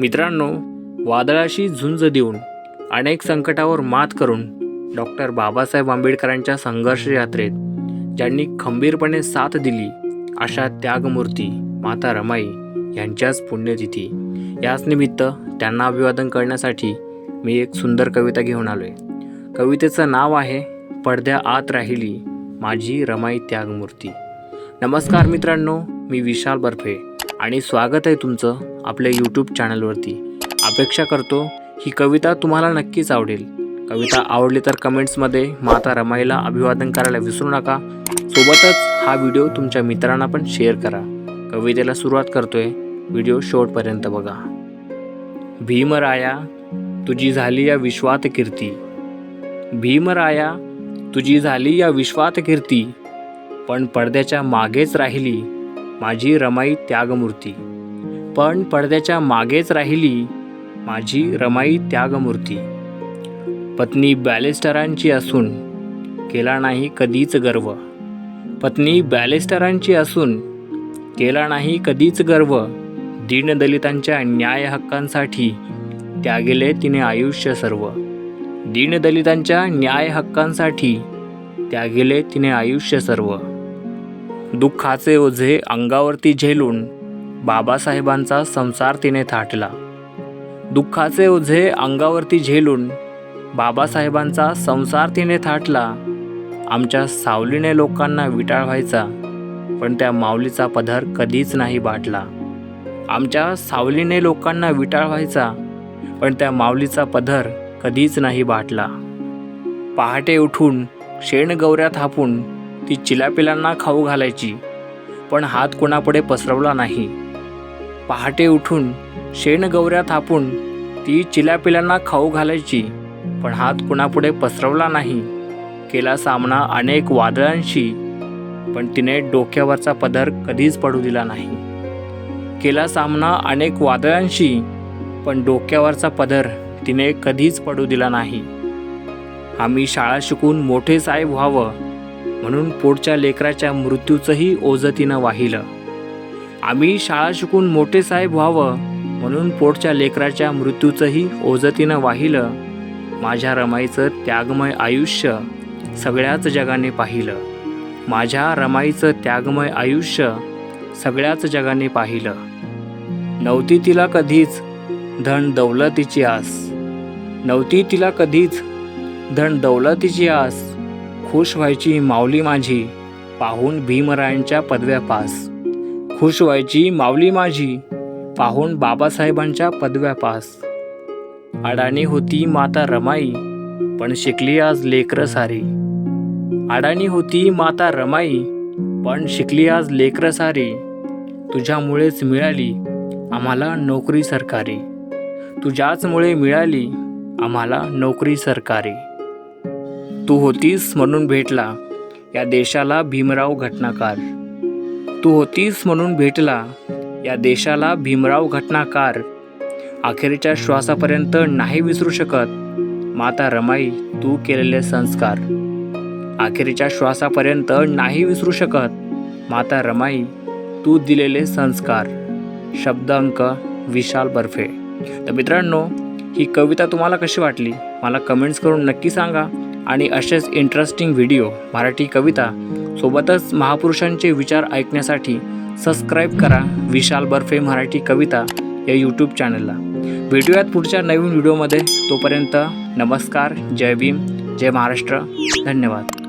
मित्रांनो वादळाशी झुंज देऊन अनेक संकटावर मात करून डॉक्टर बाबासाहेब आंबेडकरांच्या संघर्ष यात्रेत ज्यांनी खंबीरपणे साथ दिली अशा त्यागमूर्ती माता रमाई यांच्याच पुण्यतिथी. याच निमित्त त्यांना अभिवादन करण्यासाठी मी एक सुंदर कविता घेऊन आलो आहे कवितेचं नाव आहे पडद्या आत राहिली माझी रमाई त्यागमूर्ती. नमस्कार मित्रांनो मी विशाल बर्फे. आणि स्वागत आहे तुमचं आपल्या यूट्यूब चॅनलवरती अपेक्षा करतो ही कविता तुम्हाला नक्कीच आवडेल. कविता आवडली तर कमेंट्समध्ये माता रमाईला अभिवादन करायला विसरू नका. सोबतच हा व्हिडिओ तुमच्या मित्रांना पण शेअर करा. कवितेला सुरुवात करतोय व्हिडिओ शेवटपर्यंत बघा. भीमराया तुझी झाली या विश्वात कीर्ती. भीमराया तुझी झाली या विश्वात कीर्ती. पण पडद्याच्या मागेच राहिली. माझी रमाई त्यागमूर्ती. पण पडद्याच्या मागेच राहिली माझी रमाई त्यागमूर्ती. पत्नी बॅलेस्टरांची असून केला नाही कधीच गर्व. पत्नी बॅलेस्टरांची असून केला नाही कधीच गर्व. दीनदलितांच्या न्याय हक्कांसाठी त्यागेले तिने आयुष्य सर्व. दीनदलितांच्या न्याय हक्कांसाठी त्यागेले तिने आयुष्य सर्व. दुःखाचे ओझे अंगावरती झेलून बाबासाहेबांचा संसार तिने थाटला. दुःखाचे ओझे अंगावरती झेलून बाबासाहेबांचा संसार तिने थाटला. आमच्या सावलीने लोकांना विटाळ व्हायचा पण त्या माऊलीचा पदर कधीच नाही बाटला. आमच्या सावलीने लोकांना विटाळ व्हायचा पण त्या माऊलीचा पदर कधीच नाही बाटला. पहाटे उठून शेणगौऱ्या थापून ती चिलापिलांना खाऊ घालायची पण हात कोणापुढे पसरवला नाही. पहाटे उठून शेणगौऱ्या थापून ती चिलापिलांना खाऊ घालायची पण हात कुणापुढे पसरवला नाही. केला सामना अनेक वादळांशी पण तिने डोक्यावरचा पदर कधीच पडू दिला नाही. केला सामना अनेक वादळांशी पण डोक्यावरचा पदर तिने कधीच पडू दिला नाही. आम्ही शाळा शिकून मोठे साहेब व्हावं म्हणून पोटच्या लेकराच्या मृत्यूचंही ओझं तिनं वाहिलं. आम्ही शाळा शिकून मोठे साहेब व्हावं म्हणून पोटच्या लेकराच्या मृत्यूचंही ओझं तिनं वाहिलं. माझ्या रमाईचं त्यागमय आयुष्य सगळ्याच जगाने पाहिलं. माझ्या रमाईचं त्यागमय आयुष्य सगळ्याच जगाने पाहिलं. नव्हती तिला कधीच धन दौलतीची आस. नव्हती तिला कधीच धन दौलतीची आस. खुश व्हायची माऊली माझी पाहून भीमरायांच्या पदव्या पास. खुश व्हायची माऊली माझी पाहून बाबासाहेबांच्या पदव्या पास. अडाणी होती माता रमाई पण शिकली आज लेकरं सारी. अडाणी होती माता रमाई पण शिकली आज लेकरं सारी. तुझ्यामुळेच मिळाली आम्हाला नोकरी सरकारी. तुझ्याचमुळे मिळाली आम्हाला नोकरी सरकारी. तू होतीस म्हणून भेटला. या देशाला भीमराव घटनाकार. तू होतीस म्हणून भेटला. या देशाला भीमराव घटनाकार. अखेरच्या श्वासापर्यंत नाही विसरू शकत. माता रमाई तू केलेले संस्कार. अखेरच्या श्वासापर्यंत नाही विसरू शकत. माता रमाई तू दिलेले संस्कार. शब्द अंक विशाल बर्फे. तर मित्रांनो ही कविता तुम्हाला कशी वाटली? मला कमेंट्स करून नक्की सांगा. आणि असेच इंटरेस्टिंग व्हिडिओ मराठी कविता सोबतच महापुरुषांचे विचार ऐकण्यासाठी सबस्क्राईब करा विशाल बर्फे मराठी कविता या यूट्यूब चॅनलला भेटूयात पुढच्या नवीन व्हिडिओमध्ये तोपर्यंत नमस्कार जय भीम जय महाराष्ट्र. धन्यवाद.